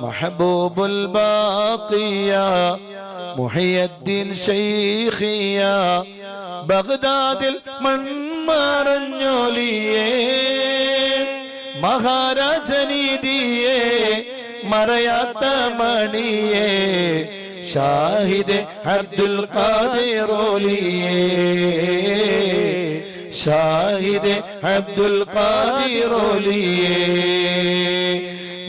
محبوب الباقية محي الدين شيخية ബഗ്ദാദിൽ മൺമറഞ്ഞൊലിയേ മഹാരാജനീതിയേ മറയാത്ത മണിയേ ഷാഹിദ് അബ്ദുൽ ഖാദിറോലിയേ ഷാഹിദ് അബ്ദുൽ ഖാദിറോലിയേ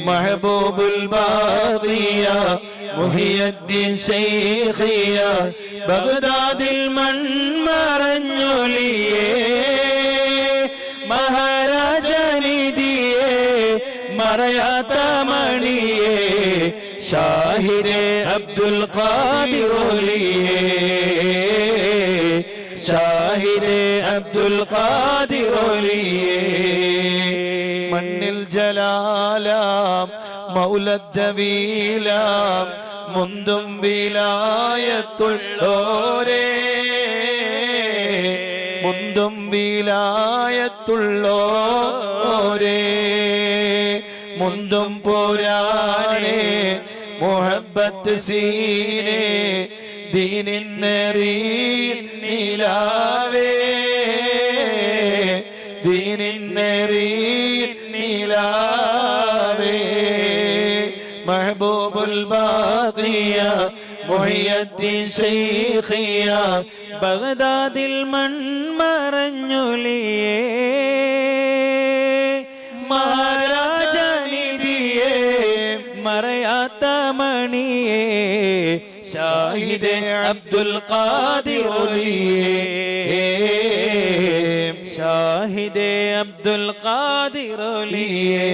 محبوب الباقية وهي الدين شيخية بغداد المنمر النولية مهرج نيدية مريات مانية شاهد عبد القادر لي شاهد عبد القادر لي മണ്ണിൽ ജലാലാം മൗലദ്ദവീലാം മുന്തും വിലായത്തുള്ളോരേ. മുന്തും വിലായത്തുള്ളോരേ. മുന്തും പോരാനേ മുഹബത്ത് സീനേ ദീനിന്നറി ബാഖിയ മുഹിയദ്ദീൻ മറഞ്ഞൊലിയേ ബഗ്ദാദിൽ മൺമറഞ്ഞൊലിയേ. മഹാരാജനിധിയേ മറയാത്ത മണിയേ ഷാഹിദ് അബ്ദുൽ ഖാദിറൊലിയേ ഷാഹിദ് അബ്ദുൽ ഖാദിറൊലിയേ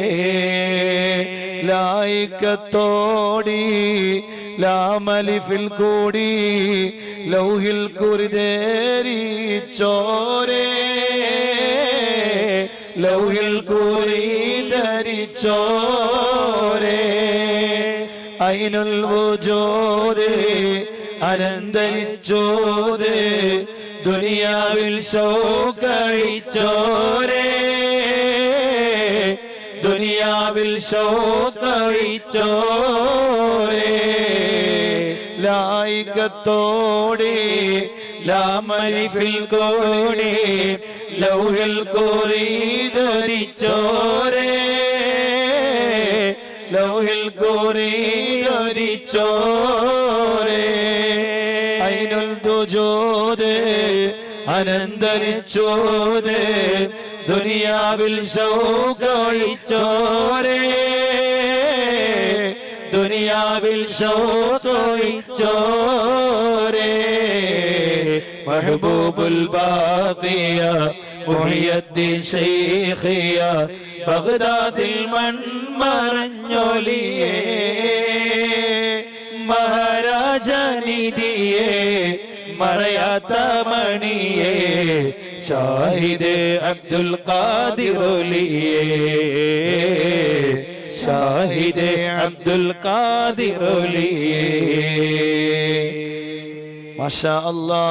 ലായിക്കത്തോടി ലാമലിഫിൽ കൂടി ലൗഹിൽ കുറിതേരി ചോരേ ലൗഹിൽ കുറി ധരിച്ചോരേ അയിനുൽ വജൂദ് അനന്തരിച്ചോരേ ദുനിയാവിൽ ശോകഴിച്ചോരേ. ശോകഴിച്ചോരേ ലായികത്തോടെ ലാമരിഫിൽ കോടെ ലൗഹിൽ കോറി ധരിച്ചോരേ ലൗഹിൽ കോറി ധരിച്ചോരേ അയിനുൽ ദുജോദ് അനന്തരിച്ചോദ് ദുനിയാവിൽ ശോകഴിച്ചോരേ. ദുനിയാവിൽ ശോകഴിച്ചോരേ. മഹബൂബുൽ ബാഖിയ മുഹിയദ്ദീൻ ശൈഖിയ ബഗ്ദാദിൽ മൺമറഞ്ഞൊലിയേ. മഹാരാജനിധിയേ മറയാത്ത മണിയേ. ഷാഹിദ് അബ്ദുൽ ഖാദിറൊലിയേ ഷാഹിദ് അബ്ദുൽ ഖാദിറൊലിയേ മാഷാ അല്ലാ.